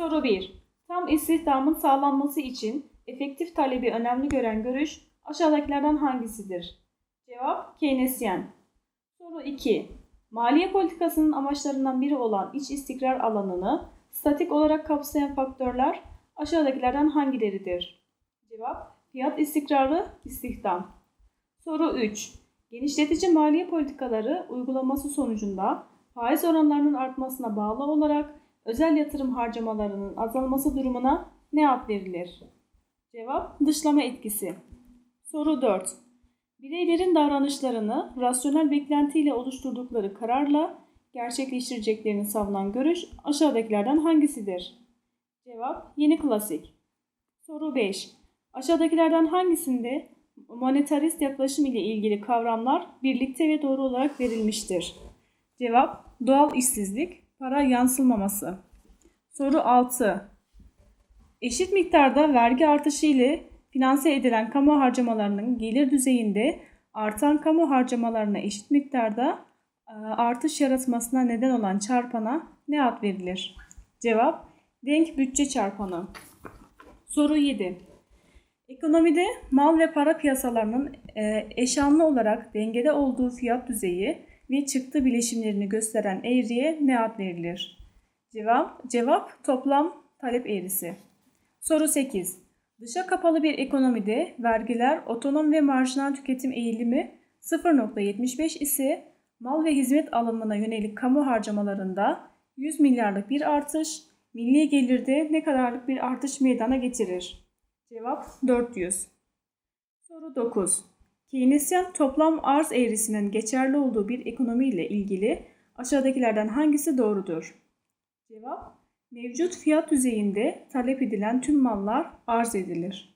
Soru 1. Tam istihdamın sağlanması için efektif talebi önemli gören görüş aşağıdakilerden hangisidir? Cevap Keynesyen. Soru 2. Maliye politikasının amaçlarından biri olan iç istikrar alanını statik olarak kapsayan faktörler aşağıdakilerden hangileridir? Cevap Fiyat istikrarı, istihdam. Soru 3. Genişletici maliye politikaları uygulaması sonucunda faiz oranlarının artmasına bağlı olarak özel yatırım harcamalarının azalması durumuna ne ad verilir? Cevap dışlama etkisi. Soru 4. Bireylerin davranışlarını rasyonel beklentiyle oluşturdukları kararla gerçekleştireceklerini savunan görüş aşağıdakilerden hangisidir? Cevap yeni klasik. Soru 5. Aşağıdakilerden hangisinde monetarist yaklaşım ile ilgili kavramlar birlikte ve doğru olarak verilmiştir? Cevap doğal işsizlik, para yansılmaması. Soru 6. Eşit miktarda vergi artışı ile finanse edilen kamu harcamalarının gelir düzeyinde artan kamu harcamalarına eşit miktarda e, artış yaratmasına neden olan çarpana ne ad verilir? Cevap denk bütçe çarpanı. Soru 7. Ekonomide mal ve para piyasalarının e, eşanlı olarak dengede olduğu fiyat düzeyi ve çıktı bileşimlerini gösteren eğriye ne ad verilir? Cevap, cevap toplam talep eğrisi. Soru 8. Dışa kapalı bir ekonomide vergiler otonom ve marjinal tüketim eğilimi 0.75 ise mal ve hizmet alımına yönelik kamu harcamalarında 100 milyarlık bir artış, milli gelirde ne kadarlık bir artış meydana getirir? Cevap 400. Soru 9. Keynesyen toplam arz eğrisinin geçerli olduğu bir ekonomi ile ilgili aşağıdakilerden hangisi doğrudur? Cevap Mevcut fiyat düzeyinde talep edilen tüm mallar arz edilir.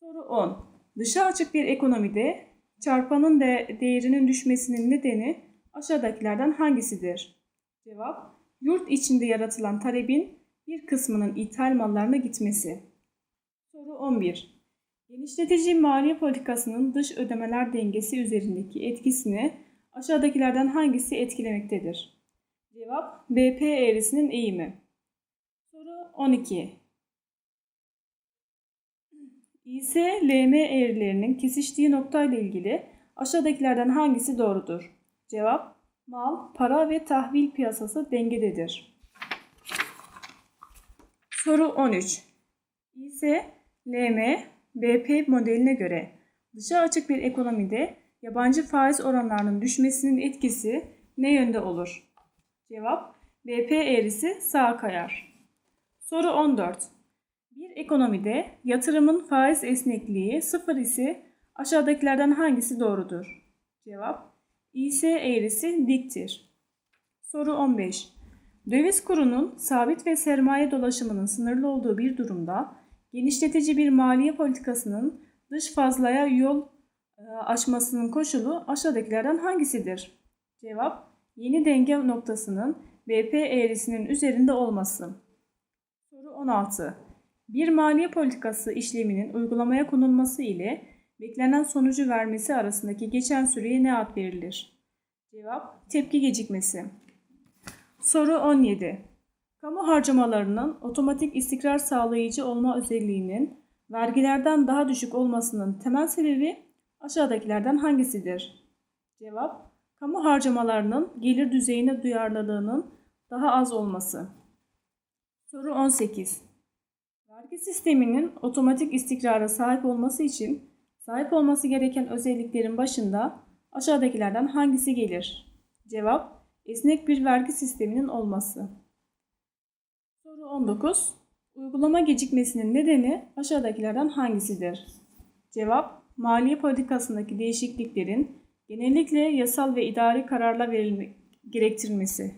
Soru 10. Dışa açık bir ekonomide çarpanın de değerinin düşmesinin nedeni aşağıdakilerden hangisidir? Cevap Yurt içinde yaratılan talebin bir kısmının ithal mallarına gitmesi. Soru 11. Genişletici maliye politikasının dış ödemeler dengesi üzerindeki etkisini aşağıdakilerden hangisi etkilemektedir? Cevap BP eğrisinin eğimi. Soru 12. İS-LM eğrilerinin kesiştiği nokta ile ilgili aşağıdakilerden hangisi doğrudur? Cevap Mal, para ve tahvil piyasası dengededir. Soru 13. İS-LM BP modeline göre dışa açık bir ekonomide yabancı faiz oranlarının düşmesinin etkisi ne yönde olur? Cevap BP eğrisi sağa kayar. Soru 14. Bir ekonomide yatırımın faiz esnekliği sıfır ise aşağıdakilerden hangisi doğrudur? Cevap İS eğrisi diktir. Soru 15. Döviz kurunun sabit ve sermaye dolaşımının sınırlı olduğu bir durumda genişletici bir maliye politikasının dış fazlaya yol e, açmasının koşulu aşağıdakilerden hangisidir? Cevap yeni denge noktasının BP eğrisinin üzerinde olması. Soru 16. Bir maliye politikası işleminin uygulamaya konulması ile beklenen sonucu vermesi arasındaki geçen süreye ne ad verilir? Cevap tepki gecikmesi. Soru 17. Kamu harcamalarının otomatik istikrar sağlayıcı olma özelliğinin vergilerden daha düşük olmasının temel sebebi aşağıdakilerden hangisidir? Cevap Kamu harcamalarının gelir düzeyine duyarlılığının daha az olması. Soru 18. Vergi sisteminin otomatik istikrara sahip olması için sahip olması gereken özelliklerin başında aşağıdakilerden hangisi gelir? Cevap esnek bir vergi sisteminin olması. Soru 19. Uygulama gecikmesinin nedeni aşağıdakilerden hangisidir? Cevap maliye politikasındaki değişikliklerin genellikle yasal ve idari kararla verilmek gerektirilmesi.